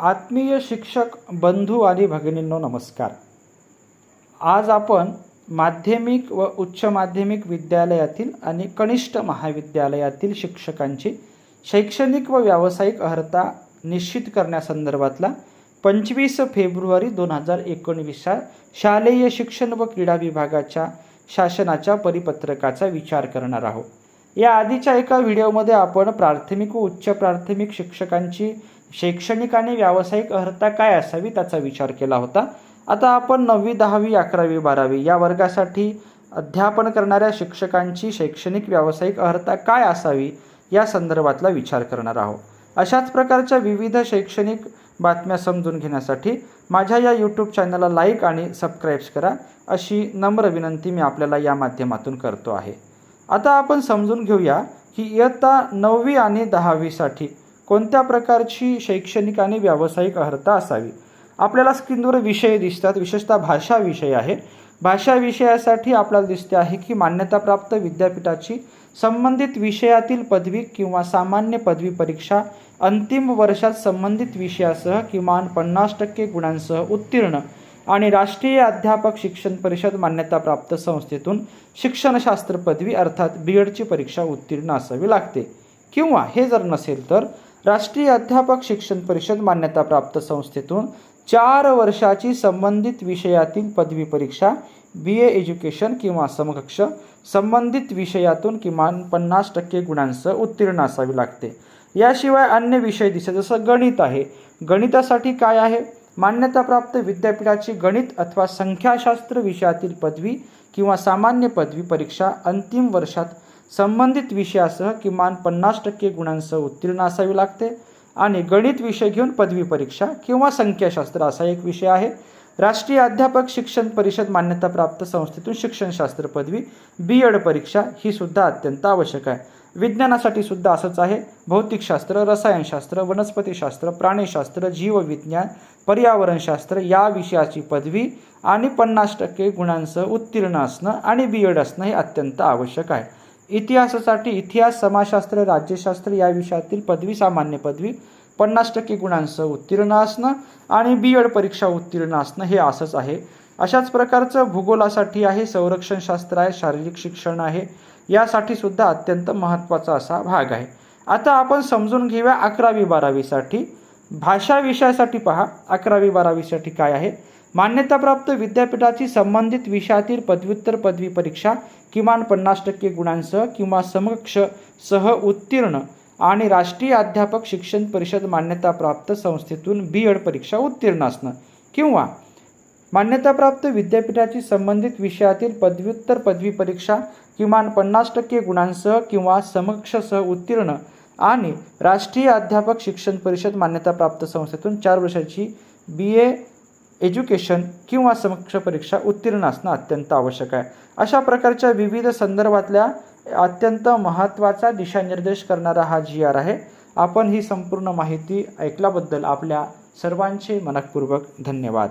आत्मीय शिक्षक बंधू आणि भगिनींनो नमस्कार. आज आपण माध्यमिक व उच्च माध्यमिक विद्यालयातील आणि कनिष्ठ महाविद्यालयातील शिक्षकांची शैक्षणिक व व्यावसायिक अर्हता निश्चित करण्यासंदर्भातला पंचवीस फेब्रुवारी दोन हजार एकोणवीसच्या शालेय शिक्षण व क्रीडा विभागाच्या शासनाच्या परिपत्रकाचा विचार करणार आहोत. या आधीच्या एका व्हिडिओमध्ये आपण प्राथमिक व उच्च प्राथमिक शिक्षकांची शैक्षणिक आणि व्यावसायिक अर्हता काय असावी त्याचा विचार केला होता. आता आपण नववी दहावी अकरावी बारावी या वर्गासाठी अध्यापन करणाऱ्या शिक्षकांची शैक्षणिक व्यावसायिक अर्हता काय असावी या संदर्भातला विचार करणार आहोत. अशाच प्रकारच्या विविध शैक्षणिक बातम्या समजून घेण्यासाठी माझ्या या यूट्यूब चॅनलला लाईक आणि सबस्क्राईब्स करा. अशी नम्र विनंती मी आपल्याला या माध्यमातून करतो आहे. आता आपण समजून घेऊया की इयत्ता नववी आणि दहावीसाठी कोणत्या प्रकारची शैक्षणिक आणि व्यावसायिक अर्हता असावी? आपल्याला स्क्रीनवर विषय दिसतात. विशेषतः भाषा विषय आहे. भाषा विषयासाठी आपल्याला दिसते आहे की मान्यताप्राप्त विद्यापीठाची संबंधित विषयातील पदवी किंवा सामान्य पदवी परीक्षा अंतिम वर्षात संबंधित विषयासह किमान पन्नास टक्के गुणांसह उत्तीर्ण आणि राष्ट्रीय अध्यापक शिक्षण परिषद मान्यताप्राप्त संस्थेतून शिक्षणशास्त्र पदवी अर्थात बी एडची परीक्षा उत्तीर्ण असावी लागते. किंवा हे जर नसेल तर राष्ट्रीय अध्यापक शिक्षण परिषद मान्यताप्राप्त संस्थेतून चार वर्षाची संबंधित विषयातील पदवी परीक्षा बी ए एज्युकेशन किंवा समकक्ष संबंधित विषयातून किमान पन्नास टक्के गुणांसह उत्तीर्ण असावी लागते. याशिवाय अन्य विषय दिसत जसं गणित आहे. गणितासाठी काय आहे? मान्यताप्राप्त विद्यापीठाची गणित अथवा संख्याशास्त्र विषयातील पदवी किंवा सामान्य पदवी परीक्षा अंतिम वर्षात संबंधित विषयासह किमान पन्नास टक्के गुणांसह उत्तीर्ण असावी लागते. आणि गणित विषय घेऊन पदवी परीक्षा किंवा संख्याशास्त्र असा एक विषय आहे. राष्ट्रीय अध्यापक शिक्षण परिषद मान्यताप्राप्त संस्थेतून शिक्षणशास्त्र पदवी बी एड परीक्षा ही सुद्धा अत्यंत आवश्यक आहे. विज्ञानासाठी सुद्धा असंच आहे. भौतिकशास्त्र रसायनशास्त्र वनस्पतीशास्त्र प्राणीशास्त्र जीवविज्ञान पर्यावरणशास्त्र या विषयाची पदवी आणि पन्नास टक्के गुणांसह उत्तीर्ण असणं आणि बी एड असणं हे अत्यंत आवश्यक आहे. इतिहासासाठी इतिहास समाजशास्त्र राज्यशास्त्र या विषयातील पदवी सामान्य पदवी पन्नास टक्के गुणांसह उत्तीर्ण असणं आणि बी एड परीक्षा उत्तीर्ण असणं हे असंच आहे. अशाच प्रकारचं भूगोलासाठी आहे संरक्षणशास्त्र आहे शारीरिक शिक्षण आहे यासाठी सुद्धा अत्यंत महत्त्वाचा असा भाग आहे. आता आपण समजून घेऊया अकरावी बारावीसाठी. भाषा विषयासाठी पहा. अकरावी बारावीसाठी काय आहे? मान्यताप्राप्त विद्यापीठाची संबंधित विषयातील पदव्युत्तर पदवी परीक्षा किमान पन्नास टक्के गुणांसह किंवा समकक्ष सह उत्तीर्ण आणि राष्ट्रीय अध्यापक शिक्षण परिषद मान्यताप्राप्त संस्थेतून बी एड परीक्षा उत्तीर्ण असणं किंवा मान्यताप्राप्त विद्यापीठाची संबंधित विषयातील पदव्युत्तर पदवी परीक्षा किमान पन्नास टक्के गुणांसह किंवा समकक्षसह उत्तीर्ण आणि राष्ट्रीय अध्यापक शिक्षण परिषद मान्यताप्राप्त संस्थेतून चार वर्षाची बी ए एज्युकेशन किंवा समक्ष परीक्षा उत्तीर्ण असणं अत्यंत आवश्यक आहे. अशा प्रकारच्या विविध संदर्भातल्या अत्यंत महत्त्वाचा दिशानिर्देश करणारा हा जी आर आहे. आपण ही संपूर्ण माहिती ऐकल्याबद्दल आपल्या सर्वांचे मनपूर्वक धन्यवाद.